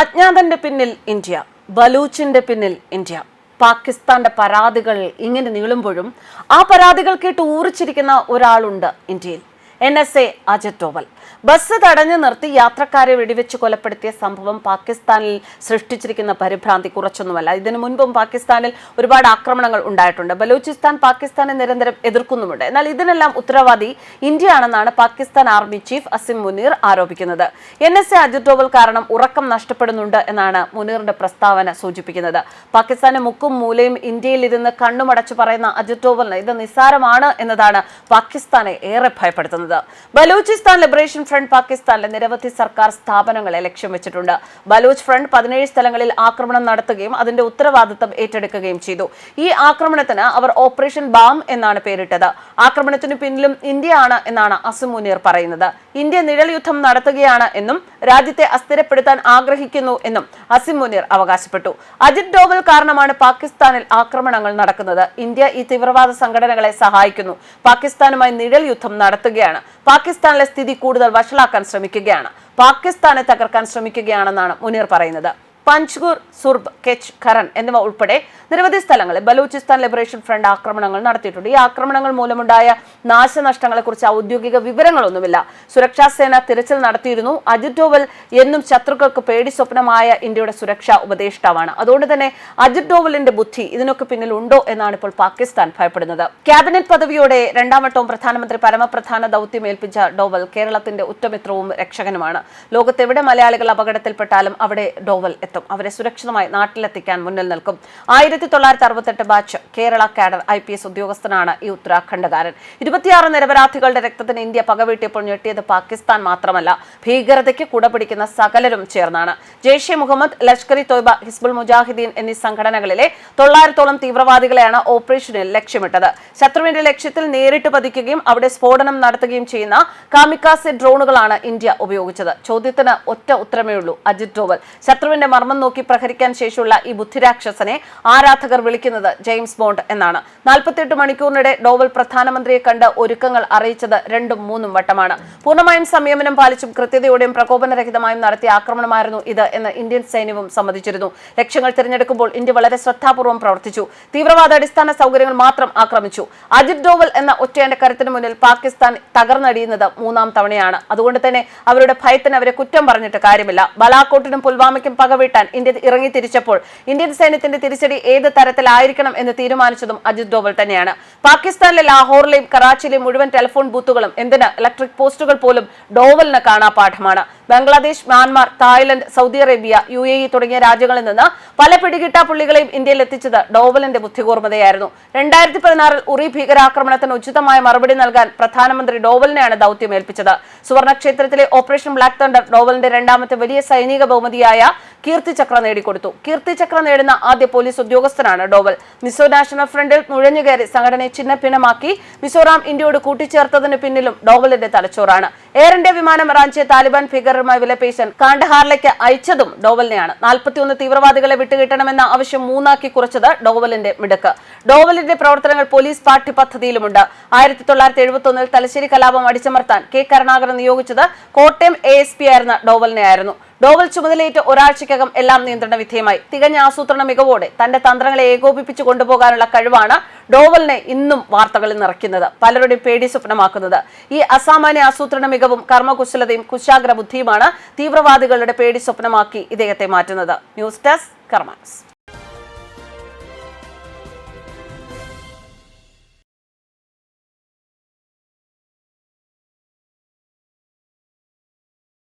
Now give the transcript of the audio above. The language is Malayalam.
അജ്ഞാതന്റെ പിന്നിൽ ഇന്ത്യ ബലൂച്ചിന്റെ പിന്നിൽ ഇന്ത്യ. പാകിസ്ഥാന്റെ പരാതികൾ ഇങ്ങനെ നീളുമ്പോഴും ആ പരാതികൾ കേട്ട് ഊറിച്ചിരിക്കുന്ന ഒരാളുണ്ട് ഇന്ത്യയിൽ. N S A Ajit Doval. Bus തടഞ്ഞു നിർത്തി യാത്രക്കാരെ വെടിവെച്ച് കൊലപ്പെടുത്തിയ സംഭവം പാകിസ്ഥാനിൽ സൃഷ്ടിച്ചിരിക്കുന്ന പരിഭ്രാന്തി കുറച്ചൊന്നുമല്ല. ഇതിനു മുൻപും പാകിസ്ഥാനിൽ ഒരുപാട് ആക്രമണങ്ങൾ ഉണ്ടായിട്ടുണ്ട്. ബലൂചിസ്ഥാൻ പാകിസ്ഥാനെ നിരന്തരം എതിർക്കുന്നുമുണ്ട്. എന്നാൽ ഇതിനെല്ലാം ഉത്തരവാദി ഇന്ത്യയാണെന്നാണ് പാകിസ്ഥാൻ ആർമി ചീഫ് അസിം മുനീർ ആരോപിക്കുന്നത്. N S A Ajit Doval കാരണം ഉറക്കം നഷ്ടപ്പെടുന്നുണ്ട് എന്നാണ് മുനീറിന്റെ പ്രസ്താവന സൂചിപ്പിക്കുന്നത്. പാകിസ്ഥാന്റെ മുക്കും മൂലയും ഇന്ത്യയിൽ ഇരുന്ന് കണ്ണുമടച്ചു പറയുന്ന അജിത് ഡോവലിന് ഇത് നിസ്സാരമാണ് എന്നതാണ് പാകിസ്ഥാനെ ഏറെ ഭയപ്പെടുത്തുന്നത്. ബലൂചിസ്ഥാൻ ലിബറേഷൻ ഫ്രണ്ട് പാകിസ്ഥാനിലെ നിരവധി സർക്കാർ സ്ഥാപനങ്ങളെ ലക്ഷ്യം വെച്ചിട്ടുണ്ട്. ബലൂച്ച് ഫ്രണ്ട് പതിനേഴ് സ്ഥലങ്ങളിൽ ആക്രമണം നടത്തുകയും അതിന്റെ ഉത്തരവാദിത്തം ഏറ്റെടുക്കുകയും ചെയ്തു. ഈ ആക്രമണത്തിന് അവർ ഓപ്പറേഷൻ ബാം എന്നാണ് പേരിട്ടത്. ആക്രമണത്തിന് പിന്നിലും ഇന്ത്യയാണ് എന്നാണ് അസം മുനീർ പറയുന്നത്. ഇന്ത്യ നിഴൽ യുദ്ധം നടത്തുകയാണ് എന്നും രാജ്യത്തെ അസ്ഥിരപ്പെടുത്താൻ ആഗ്രഹിക്കുന്നു എന്നും അസിം മുനീർ അവകാശപ്പെട്ടു. അജിത് ഡോവൽ കാരണമാണ് പാകിസ്ഥാനിൽ ആക്രമണങ്ങൾ നടക്കുന്നത്. ഇന്ത്യ ഈ തീവ്രവാദ സംഘടനകളെ സഹായിക്കുന്നു. പാകിസ്ഥാനുമായി നിഴൽ യുദ്ധം നടത്തുകയാണ് പാകിസ്ഥാനിലെ സ്ഥിതി കൂടുതൽ വഷളാക്കാൻ ശ്രമിക്കുകയാണ്. പാകിസ്ഥാനെ തകർക്കാൻ ശ്രമിക്കുകയാണെന്നാണ് മുനീർ പറയുന്നത്. പഞ്ച്ഗൂർ സുർബ് കെച്ച് ഖരൻ എന്നിവ ഉൾപ്പെടെ നിരവധി സ്ഥലങ്ങളിൽ ബലൂചിസ്ഥാൻ ലിബറേഷൻ ഫ്രണ്ട് ആക്രമണങ്ങൾ നടത്തിയിട്ടുണ്ട്. ഈ ആക്രമണങ്ങൾ മൂലമുണ്ടായ നാശനഷ്ടങ്ങളെക്കുറിച്ച് ഔദ്യോഗിക വിവരങ്ങളൊന്നുമില്ല. സുരക്ഷാ സേന തിരച്ചിൽ നടത്തിയിരുന്നു. അജിത് ഡോവൽ എന്നും ശത്രുക്കൾക്ക് പേടി സ്വപ്നമായ ഇന്ത്യയുടെ സുരക്ഷാ ഉപദേഷ്ടാവാണ്. അതുകൊണ്ട് തന്നെ അജിത് ഡോവലിന്റെ ബുദ്ധി ഇതിനൊക്കെ പിന്നിൽ ഉണ്ടോ എന്നാണ് ഇപ്പോൾ പാകിസ്ഥാൻ ഭയപ്പെടുന്നത്. ക്യാബിനറ്റ് പദവിയോടെ രണ്ടാം വട്ടവും പ്രധാനമന്ത്രി പരമപ്രധാന ദൗത്യം ഏൽപ്പിച്ച ഡോവൽ കേരളത്തിന്റെ ഉറ്റമിത്രവും രക്ഷകനുമാണ്. ലോകത്തെവിടെ മലയാളികൾ അപകടത്തിൽപ്പെട്ടാലും അവിടെ ഡോവൽ എത്തും. അവരെ സുരക്ഷിതമായി നാട്ടിലെത്തിക്കാൻ മുന്നിൽ നിൽക്കും. ആയിരത്തി തൊള്ളായിരത്തി അറുപത്തെട്ട് batch Kerala cadre I P S ഉദ്യോഗസ്ഥനാണ് ഈ ഉത്തരാഖണ്ഡുകാരൻ. ഇരുപത്തിയാറ് നിരപരാധികളുടെ രക്തത്തിന് ഇന്ത്യ പകവീട്ടിയപ്പോൾ ഞെട്ടിയത് പാകിസ്ഥാൻ മാത്രമല്ല ഭീകരതയ്ക്ക് കുടപിടിക്കുന്ന സകലരും ചേർന്നാണ്. ജെയ്ഷെ മുഹമ്മദ് ലഷ്കർ ഇ തോയ്ബ ഹിസ്ബുൾ മുജാഹിദ്ദീൻ എന്നീ സംഘടനകളിലെ തൊള്ളായിരത്തോളം തീവ്രവാദികളെയാണ് ഓപ്പറേഷനിൽ ലക്ഷ്യമിട്ടത്. ശത്രുവിന്റെ ലക്ഷ്യത്തിൽ നേരിട്ട് പതിക്കുകയും അവിടെ സ്ഫോടനം നടത്തുകയും ചെയ്യുന്ന കാമിക്കാസെ ഡ്രോണുകളാണ് ഇന്ത്യ ഉപയോഗിച്ചത്. ചോദ്യത്തിന് ഒറ്റ ഉത്തരമേ ഉള്ളൂ അജിത് ഡോവൽ. ശത്രുവിന്റെ മർമ്മം നോക്കി പ്രഹരിക്കാൻ ശേഷിയുള്ള ഈ ബുദ്ധിരാക്ഷസനെ ആരാധകർ വിളിക്കുന്നത് ജെയിംസ് ബോണ്ട് എന്നാണ്. നാൽപ്പത്തിയെട്ട് മണിക്കൂറിനിടെ ഡോവൽ പ്രധാനമന്ത്രിയെ കണ്ട് ഒരുക്കങ്ങൾ അറിയിച്ചത് രണ്ടും മൂന്നും വട്ടമാണ്. പൂർണമായും സംയമനം പാലിച്ചും കൃത്യതയോടെയും പ്രകോപനരഹിതമായും നടത്തിയ ആക്രമണമായിരുന്നു ഇത് എന്ന് ഇന്ത്യൻ സൈന്യവും സമ്മതിച്ചിരുന്നു. ലക്ഷ്യങ്ങൾ തിരഞ്ഞെടുക്കുമ്പോൾ ഇന്ത്യ വളരെ ശ്രദ്ധാപൂർവം പ്രവർത്തിച്ചു. തീവ്രവാദ അടിസ്ഥാന സൗകര്യങ്ങൾ മാത്രം ആക്രമിച്ചു. അജിത് ഡോവൽ എന്ന ഒറ്റയുടെ കരുത്തിന് മുന്നിൽ പാകിസ്ഥാൻ തകർന്നടിയുന്നത് മൂന്നാം തവണയാണ്. അതുകൊണ്ട് തന്നെ അവരുടെ ഭയത്തിന് അവരെ കുറ്റം പറഞ്ഞിട്ട് കാര്യമില്ല. ബലാക്കോട്ടിനും പുൽവാമയ്ക്കും പകവീട്ടാൻ ഇന്ത്യ ഇറങ്ങി തിരിച്ചപ്പോൾ ഇന്ത്യൻ സൈന്യത്തിന്റെ തിരിച്ചടി ഏത് തരത്തിലായിരിക്കണം എന്ന് തീരുമാനിച്ചതും അജിത് ഡോവൽ തന്നെയാണ്. പാകിസ്ഥാനിലെ ലാഹോറിലെയും കറാച്ചിയിലെയും മുഴുവൻ ടെലിഫോൺ ബൂത്തുകളും എന്തിന് ഇലക്ട്രിക് പോസ്റ്റുകൾ പോലും ഡോവലിന് കാണാപാഠമാണ്. Bangladesh Myanmar Thailand Saudi Arabia U A E തുടങ്ങിയ രാജ്യങ്ങളിൽ നിന്ന് പല പിടികിട്ടാ പുള്ളികളെയും ഇന്ത്യയിൽ എത്തിച്ചത് ഡോവലിന്റെ ബുദ്ധികൂർമ്മതയായിരുന്നു രണ്ടായിരത്തി പതിനാറിൽ ഉറി ഭീകരാക്രമണത്തിന് ഉചിതമായ മറുപടി നൽകാൻ പ്രധാനമന്ത്രി ഡോവലിനെയാണ് ദൌത്യം ഏൽപ്പിച്ചത്. സുവർണക്ഷേത്രത്തിലെ ഓപ്പറേഷൻ ബ്ലാക്ക് തണ്ടർ ഡോവലിന്റെ രണ്ടാമത്തെ വലിയ സൈനിക ബഹുമതിയായ കീർത്തി ചക്ര നേടിക്കൊടുത്തു. കീർത്തി ചക്ര നേടുന്ന ആദ്യ പോലീസ് ഉദ്യോഗസ്ഥനാണ് ഡോവൽ. മിസോ നാഷണൽ ഫ്രണ്ടിൽ നുഴഞ്ഞുകയറി സംഘടനയെ ചിഹ്നഭിന്നമാക്കി മിസോറാം ഇന്ത്യയോട് കൂട്ടിച്ചേർത്തതിന് പിന്നിലും ഡോവലിന്റെ തലച്ചോറാണ്. എയർ ഇന്ത്യ വിമാനം റാഞ്ചിയ താലിബാൻ ഭീകരരുമായി വിലപേശാൻ കാണ്ഡഹാറിലേക്ക് അയച്ചതും ഡോവലിനെയാണ്. നാൽപ്പത്തിയൊന്ന് തീവ്രവാദികളെ വിട്ടുകിട്ടണമെന്ന ആവശ്യം മൂന്നാക്കി കുറച്ചത് ഡോവലിന്റെ മിടുക്ക്. ഡോവലിന്റെ പ്രവർത്തനങ്ങൾ പോലീസ് പാർട്ടി പദ്ധതിയിലുമുണ്ട് ആയിരത്തി തൊള്ളായിരത്തി എഴുപത്തി തലശ്ശേരി കലാപം അടിച്ചമർത്താൻ കെ കരുണാകരൻ നിയോഗിച്ചത് കോട്ടയം എ എസ് പി ആയിരുന്ന ഡോവൽ ചുമതലയേറ്റ് ഒരാഴ്ചയ്ക്കകം എല്ലാം നിയന്ത്രണ വിധേയമായി. തികഞ്ഞ ആസൂത്രണ മികവോടെ തന്റെ തന്ത്രങ്ങളെ ഏകോപിപ്പിച്ചു കൊണ്ടുപോകാനുള്ള കഴിവാണ് ഡോവലിനെ ഇന്നും വാർത്തകളിൽ നിറയ്ക്കുന്നത് പലരുടെയും പേടി സ്വപ്നമാക്കുന്നത്. ഈ അസാമാന്യ ആസൂത്രണ മികവും കർമ്മകുശലതയും കുശാഗ്ര ബുദ്ധിയുമാണ് തീവ്രവാദികളുടെ പേടി സ്വപ്നമാക്കി ഇദ്ദേഹത്തെ മാറ്റുന്നത്. News desk karmas